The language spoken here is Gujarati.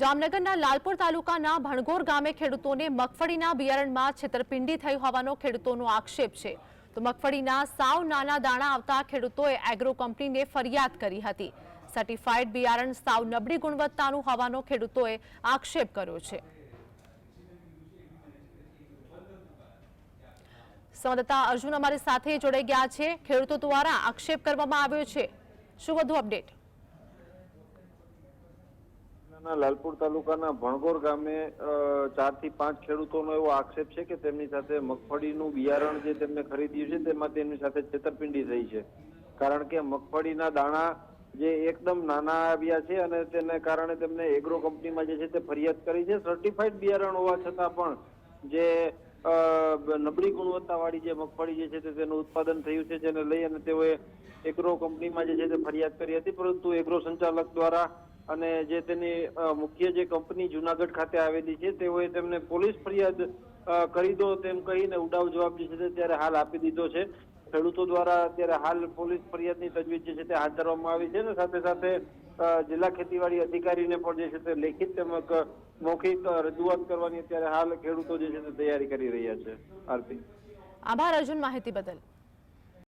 જામનગરના લાલપુર તાલુકાના ભણગોર ગામે ખેડૂતોને મગફળીના બિયારણમાં છેતરપિંડી થઈ હોવાનો ખેડૂતોનો આક્ષેપ છે. તો મગફળીના સાવ નાના દાણા આવતા ખેડૂતોએ એગ્રો કંપનીને ફરિયાદ કરી હતી. સર્ટિફાઈડ બિયારણ સાવ નબળી ગુણવત્તાનું હોવાનો ખેડૂતોએ આક્ષેપ કર્યો છે. સંવાદદાતા અર્જુન અમારી સાથે જોડાઈ ગયા છે. ખેડૂતો દ્વારા આક્ષેપ કરવામાં આવ્યો છે. શું વધુ અપડેટ લાલપુર તાલુકાના ભણગોર ગામે ચારથી પાંચ ખેડૂતોનો એવો આક્ષેપ છે કે તેમની સાથે મગફળીનું બિયારણ જે તેમને ખરીદ્યું છે તેમાં તેમની સાથે છેતરપિંડી થઈ છે. કારણ કે મગફળીના દાણા જે એકદમ નાના આવ્યા છે અને તેને કારણે તેમને એગ્રો કંપનીમાં જે છે તે ફરિયાદ કરી છે. સર્ટિફાઈડ બિયારણ હોવા છતાં પણ જે નબળી ગુણવત્તાવાળી જે મગફળી જે છે તે તેનું ઉત્પાદન થયું છે, જેને લઈ અને તેઓએ એગ્રો કંપનીમાં જે છે તે ફરિયાદ કરી હતી. પરંતુ એગ્રો સંચાલક દ્વારા અને જે તેની મુખ્ય જે કંપની જુનાગઢ ખાતે આવેલી છે, તેઓએ તેમને પોલીસ ફરિયાદ કરી દો તેમ કહીને ઉડાવ જવાબ જે છે તે ત્યારે હાલ આપી દીધો છે. ખેડૂતો દ્વારા અત્યારે હાલ પોલીસ ફરિયાદની તજવીજ જે છે તે હાથ ધરવામાં આવી છે અને સાથે સાથે જિલ્લા ખેતીવાડી અધિકારીને પણ જે છે તે લેખિત તેમજ મૌખિક રજૂઆત કરવાની અત્યારે હાલ ખેડૂતો જે છે તે તૈયારી કરી રહ્યા છે. આરતી. આભાર અર્જુન માહિતી બદલ.